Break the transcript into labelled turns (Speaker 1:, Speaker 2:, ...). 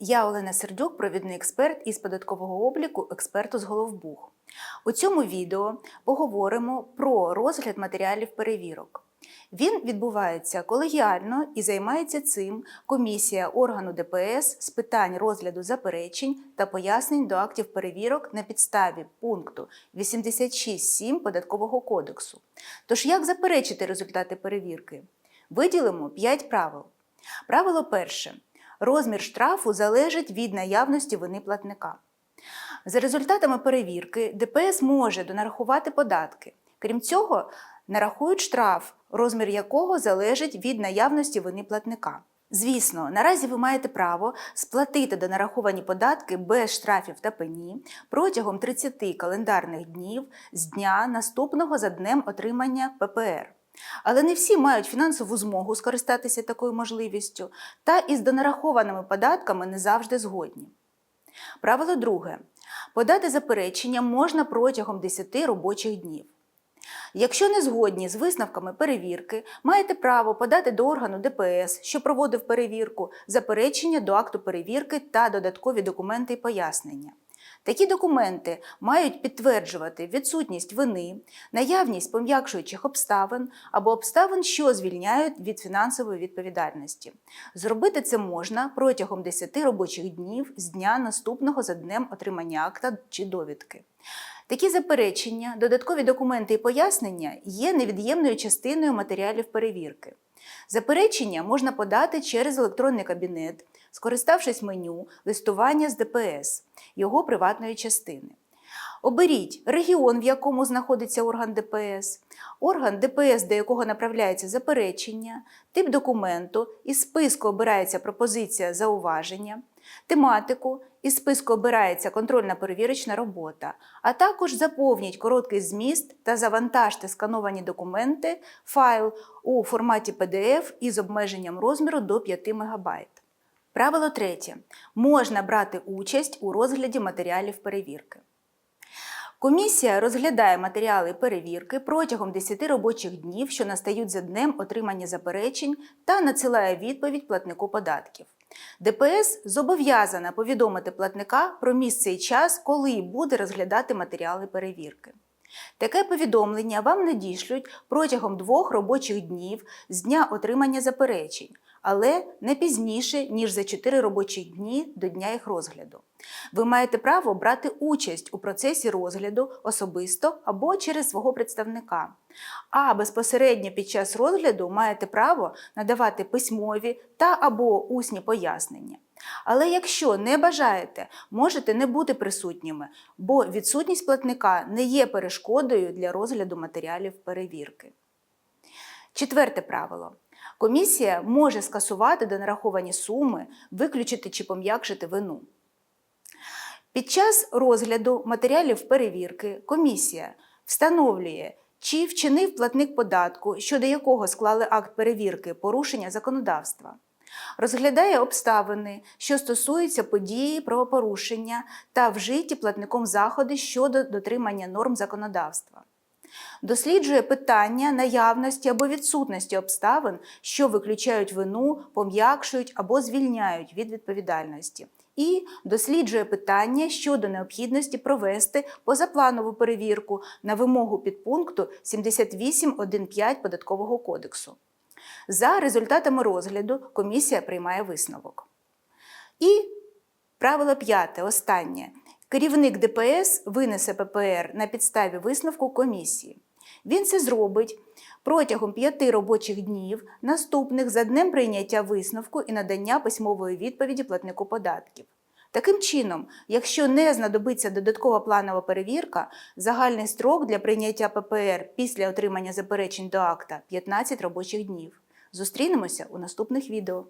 Speaker 1: Я Олена Сердюк, провідний експерт із податкового обліку експерту з Головбух. У цьому відео поговоримо про розгляд матеріалів перевірок. Він відбувається колегіально і займається цим комісія органу ДПС з питань розгляду заперечень та пояснень до актів перевірок на підставі пункту 86.7 Податкового кодексу. Тож як заперечити результати перевірки? Виділимо 5 правил. Правило перше. Розмір штрафу залежить від наявності вини платника. За результатами перевірки ДПС може донарахувати податки. Крім цього, нарахують штраф, розмір якого залежить від наявності вини платника. Звісно, наразі ви маєте право сплатити донараховані податки без штрафів та пені протягом 30 календарних днів з дня наступного за днем отримання ППР. Але не всі мають фінансову змогу скористатися такою можливістю, та із донарахованими податками не завжди згодні. Правило друге. Подати заперечення можна протягом 10 робочих днів. Якщо не згодні з висновками перевірки, маєте право подати до органу ДПС, що проводив перевірку, заперечення до акту перевірки та додаткові документи і пояснення. Такі документи мають підтверджувати відсутність вини, наявність пом'якшуючих обставин або обставин, що звільняють від фінансової відповідальності. Зробити це можна протягом 10 робочих днів з дня наступного за днем отримання акта чи довідки. Такі заперечення, додаткові документи і пояснення є невід'ємною частиною матеріалів перевірки. Заперечення можна подати через електронний кабінет, скориставшись меню листування з ДПС, його приватної частини. Оберіть регіон, в якому знаходиться орган ДПС, орган ДПС, до якого направляється заперечення, тип документу, із списку обирається пропозиція зауваження, тематику, із списку обирається контрольна перевірочна робота, а також заповніть короткий зміст та завантажте скановані документи, файл у форматі PDF із обмеженням розміру до 5 МБ. Правило третє. Можна брати участь у розгляді матеріалів перевірки. Комісія розглядає матеріали перевірки протягом 10 робочих днів, що настають за днем отримання заперечень, та надсилає відповідь платнику податків. ДПС зобов'язана повідомити платника про місце і час, коли буде розглядати матеріали перевірки. Таке повідомлення вам надішлють протягом двох робочих днів з дня отримання заперечень, але не пізніше, ніж за 4 робочі дні до дня їх розгляду. Ви маєте право брати участь у процесі розгляду особисто або через свого представника. А безпосередньо під час розгляду маєте право надавати письмові та або усні пояснення. Але якщо не бажаєте, можете не бути присутніми, бо відсутність платника не є перешкодою для розгляду матеріалів перевірки. Четверте правило. Комісія може скасувати донараховані суми, виключити чи пом'якшити вину. Під час розгляду матеріалів перевірки комісія встановлює, чи вчинив платник податку, щодо якого склали акт перевірки порушення законодавства. Розглядає обставини, що стосуються події правопорушення та вжиті платником заходи щодо дотримання норм законодавства. Досліджує питання наявності або відсутності обставин, що виключають вину, пом'якшують або звільняють від відповідальності. І досліджує питання щодо необхідності провести позапланову перевірку на вимогу підпункту 78.1.5 Податкового кодексу. За результатами розгляду комісія приймає висновок. І правило п'яте, останнє. Керівник ДПС винесе ППР на підставі висновку комісії. Він це зробить протягом п'яти робочих днів, наступних за днем прийняття висновку і надання письмової відповіді платнику податків. Таким чином, якщо не знадобиться додаткова планова перевірка, загальний строк для прийняття ППР після отримання заперечень до акта 15 робочих днів. Зустрінемося у наступних відео.